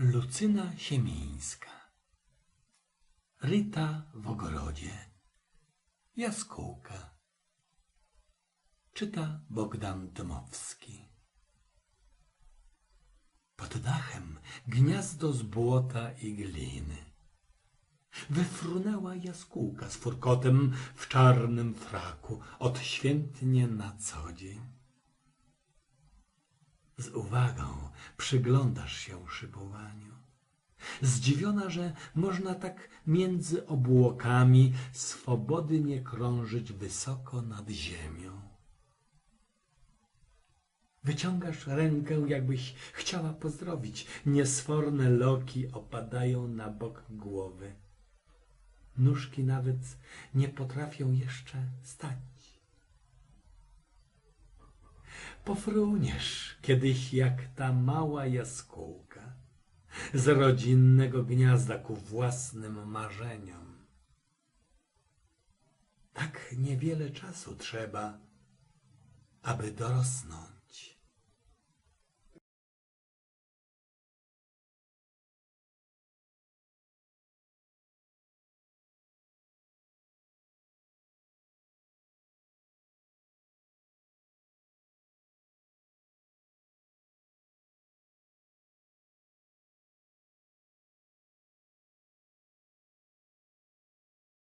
Lucyna Siemińska. Ryta w ogrodzie. Jaskółka. Czyta Bogdan Tomowski Pod dachem gniazdo z błota i gliny. Wyfrunęła jaskółka z furkotem w czarnym fraku Odświętnie na co dzień z uwagą przyglądasz się szybowaniu. Zdziwiona, że można tak między obłokami swobodnie krążyć wysoko nad ziemią. Wyciągasz rękę, jakbyś chciała pozdrowić. Niesforne loki opadają na bok głowy. Nóżki nawet nie potrafią jeszcze stać. Pofruniesz kiedyś jak ta mała jaskółka z rodzinnego gniazda ku własnym marzeniom. Tak niewiele czasu trzeba, aby dorosnąć.